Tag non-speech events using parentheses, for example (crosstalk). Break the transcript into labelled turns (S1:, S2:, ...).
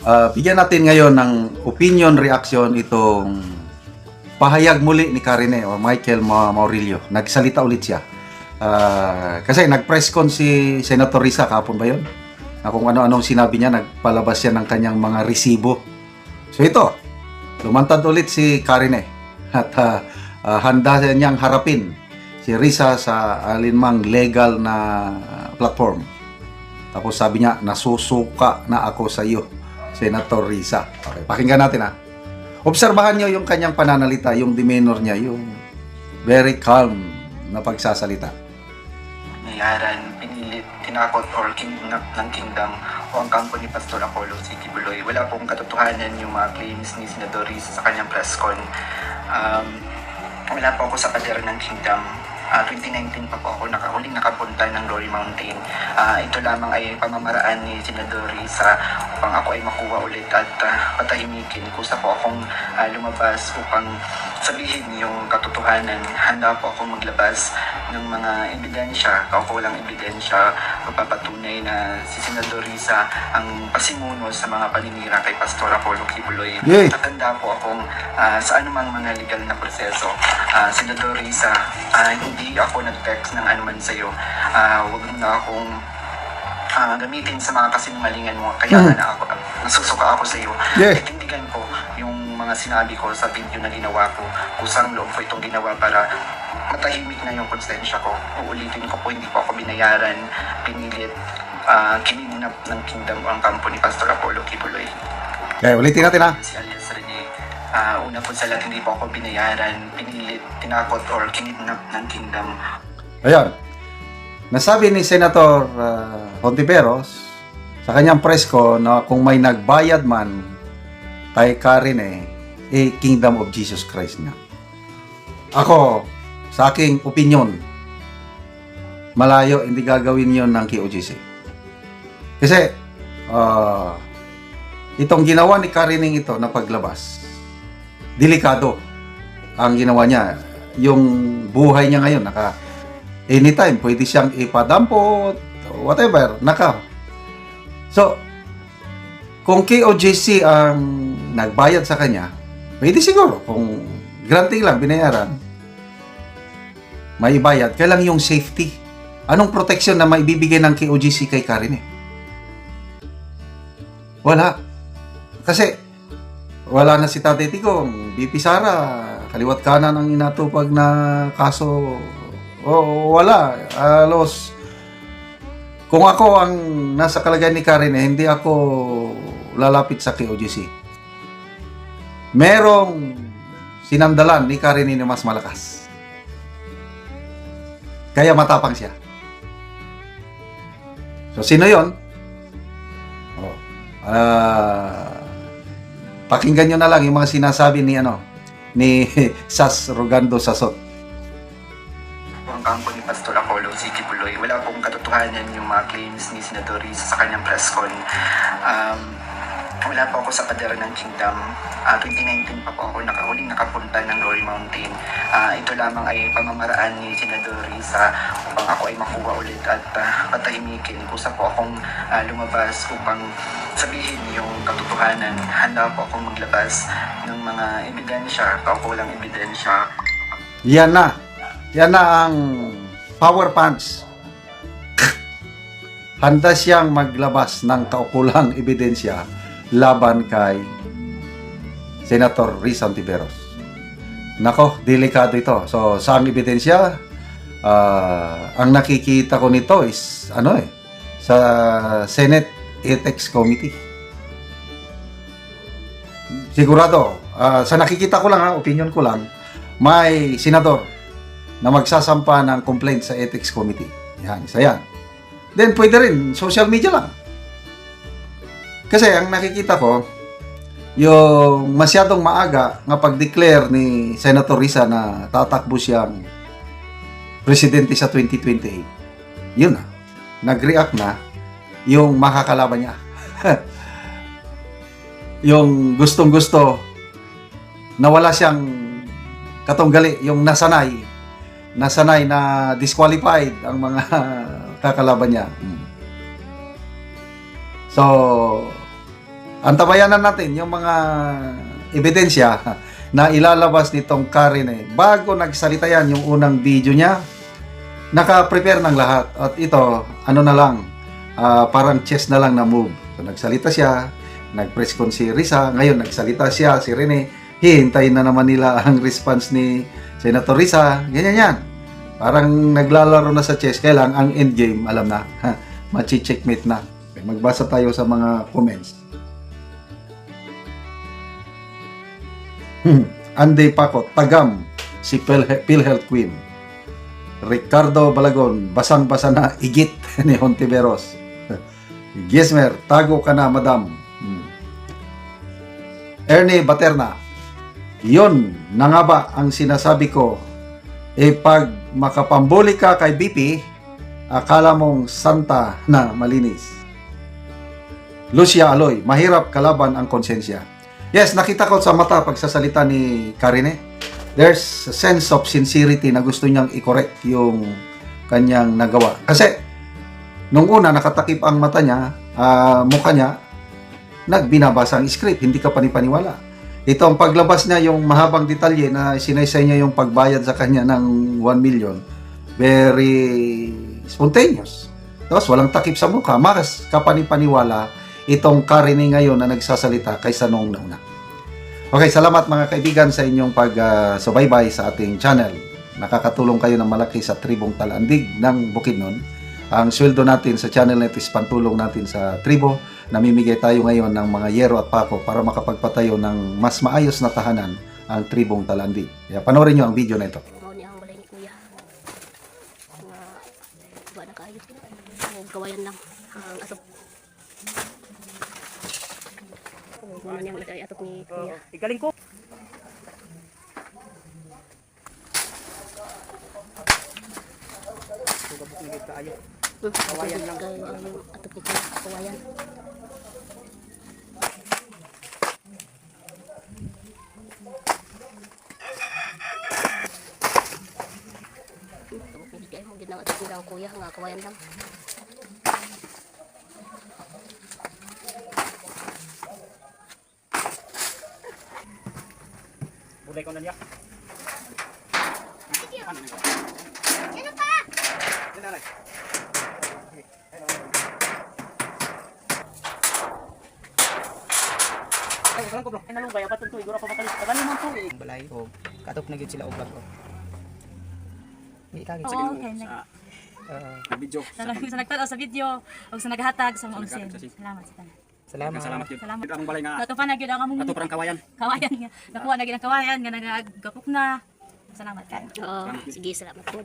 S1: Ah, bigyan natin ngayon ng opinion reaction itong pahayag muli ni Karine o Michael Ma- Maurilio. Nagsalita ulit siya. Ah, kasi nag-press con si Senator Risa kahapon ba yun? Na kung ano-anong sinabi niya, nagpalabas siya ng kanyang mga resibo. So ito, lumantad ulit si Karine at ah, ah, handa niyang harapin si Risa sa alinmang legal na platform. Tapos sabi niya, nasusuka na ako sa iyo, Senator Risa. Okay, pakinggan natin ha. Obserbahan niyo yung kanyang pananalita, yung demeanor niya, yung very calm na pagsasalita.
S2: Nayaran, pinilit, tinakot or kidnap ng kingdom o ang kampo ni Pastor Apollo C. Kibuloy. Wala pong katotohanan yung mga claims ni Senador Risa sa kanyang press con. Um, wala po ako sa pader ng kingdom. Ah, 2019 pa po ako nakahuling nakapunta ng Glory Mountain. Ah, ito lamang ay pamamaraan ni Senador Risa upang ako ay makuha ulit at ah, patahimikin. Kusa po akong ah, lumabas upang sabihin yung katotohanan. Handa po ako maglabas ng mga ebidensya, kaukulang ebidensya, magpapatunay na si Senador Risa ang pasimuno sa mga paninira kay Pastor Apollo Kibuloy.
S1: Yay!
S2: At handa po akong ah, sa anumang mga legal na proseso. Ah, Senador Risa, ah, hindi ako nag-text ng anuman sa'yo. Ah, huwag mo na akong ah, gamitin sa mga kasinungalingan mo. Kaya nga na ako, nasusuka ako sa iyo.
S1: Yeah.
S2: Tindigan ko yung mga sinabi ko sa video na ginawa ko. Kusang loob ko itong ginawa para matahimik na yung konsensya ko. Uulitin ko po, hindi po ako binayaran, pinilit, uh, kininap ng kingdom ang kampo ni Pastor Apollo Kibuloy.
S1: Okay, ulitin natin ha.
S2: Si Alias Rene, ah, una po sa lahat, hindi po ako binayaran, pinilit, tinakot, or kinidnap ng kingdom.
S1: Ayan. Nasabi ni Senator uh, Hontiveros sa kanyang press ko na kung may nagbayad man kay Karine, eh, Kingdom of Jesus Christ na. Ako, sa aking opinion, malayo, hindi gagawin yon ng KOGC. Kasi, ah, itong ginawa ni Karining ito na paglabas, delikado ang ginawa niya. Yung buhay niya ngayon, naka, anytime, pwede siyang ipadampot, whatever, naka. So, kung KOJC ang nagbayad sa kanya, pwede siguro, kung granting lang, binayaran, may bayad. Kailang yung safety. Anong protection na maibibigay ng KOGC kay Karen eh? Wala. Kasi, wala na si Tatay Tigong, BP Sara, kaliwat kanan ang inatupag na kaso. O, wala. Alos, kung ako ang nasa kalagayan ni Karen, eh, hindi ako lalapit sa KOGC. Merong sinandalan ni Karen na mas malakas. Kaya matapang siya. So, sino yon? Oh. Ah, pakinggan nyo na lang yung mga sinasabi ni ano ni (laughs) Sas Rogando Sasot.
S2: ang kampo ni Pastor Apollo C. Kibuloy. Wala pong katotohanan yung mga claims ni Senador Risa sa kanyang press con. Um, wala po ako sa pader ng kingdom. Ah, 2019 pa po ako nakahuling nakapunta ng Glory Mountain. Ah, ito lamang ay pamamaraan ni Senador Risa upang ako ay makuha ulit at ah, patahimikin. Kusa po akong ah, lumabas upang sabihin yung katotohanan. Handa po akong maglabas ng mga ebidensya, kaukulang ebidensya
S1: Yan na. Yan na ang power punch. Handa siyang maglabas ng kaukulang ebidensya laban kay Senator Rizal Tiberos. Nako, delikado ito. So, sa ang ebidensya, ah, ang nakikita ko nito is, ano eh, sa Senate Ethics Committee. Sigurado, ah, sa nakikita ko lang ha, opinion ko lang, may senador na magsasampa ng complaint sa Ethics Committee. Yan, isa yan. Then, pwede rin, social media lang. Kasi ang nakikita ko, yung masyadong maaga nga pag-declare ni Senator Risa na tatakbo siyang presidente sa 2028. Yun na. Nag-react na yung makakalaban niya. (laughs) yung gustong-gusto na wala siyang katunggali, yung nasanay, nasanay na disqualified ang mga (laughs) kakalaban niya. Mm. So, antabayanan natin yung mga ebidensya na ilalabas nitong Karen eh. Bago nagsalita yan yung unang video niya, naka-prepare ng lahat. At ito, ano na lang, ah, parang chess na lang na move. So, nagsalita siya, nag-press con si Risa, ngayon nagsalita siya, si Rene, hihintayin na naman nila ang response ni Senator Risa, ganyan yan. Parang naglalaro na sa chess, kaya lang ang endgame, alam na, (laughs) machi-checkmate na. Magbasa tayo sa mga comments. Hmm. Anday Paco, Tagam, si Phil- PhilHealth Queen. Ricardo Balagon, basang-basa na igit (laughs) ni Hontiveros. Gismer, tago ka na, madam. Hmm. Ernie Baterna, yon na nga ba ang sinasabi ko, eh pag makapambuli ka kay BP, akala mong santa na malinis. Lucia Aloy, mahirap kalaban ang konsensya. Yes, nakita ko sa mata pagsasalita ni Karine. There's a sense of sincerity na gusto niyang i-correct yung kanyang nagawa. Kasi, nung una, nakatakip ang mata niya, ah, mukha niya, nagbinabasa ang script, hindi ka panipaniwala. Ito ang paglabas niya, yung mahabang detalye na sinaysay niya yung pagbayad sa kanya ng 1 million. Very spontaneous. Tapos walang takip sa mukha. Mas kapanipaniwala itong Karine ngayon na nagsasalita kaysa noong nauna. Okay, salamat mga kaibigan sa inyong pag-subaybay sa ating channel. Nakakatulong kayo ng malaki sa tribong Talandig ng Bukidnon. Ang sweldo natin sa channel na ito is pantulong natin sa tribo. Namimigay tayo ngayon ng mga yero at pako para makapagpatayo ng mas maayos na tahanan ang tribong Talandig. Kaya panoorin nyo ang video na ito.
S3: Mao ni ang balay ni kuya. Nga ba na kaayos na. Ang kawayan lang ang atop. Mao na niyang nagay atop ni kuya.
S4: Igaling ko.
S3: Kawayan lang. Atop ni kuya. Kawayan. Kaya mo ginang atop nila ang kuya nga kawayan lang.
S4: Bulay ko na niya. Ay, usalan ko bro. Ay, nalunggay. Apat ito. Iguro ako makalis. Agani mo eh.
S5: balay o katop na gyud sila og vlog ko. Di kagit sa
S6: Oo, okay. Nag,
S5: Ah,
S4: Video.
S6: sa, sa sa video o sa naghatag sa mga
S4: sa si-
S6: Salamat sa tanan.
S5: Salamat.
S4: Salamat yun.
S6: Salamat.
S4: Ito ang balay nga.
S6: Nato pa na gyud ang among
S4: Ato parang kawayan.
S6: kawayan nga. Nakuha na gyud ang kawayan nga nagagapok na. Salamat kayo.
S3: Oo, sige salamat po.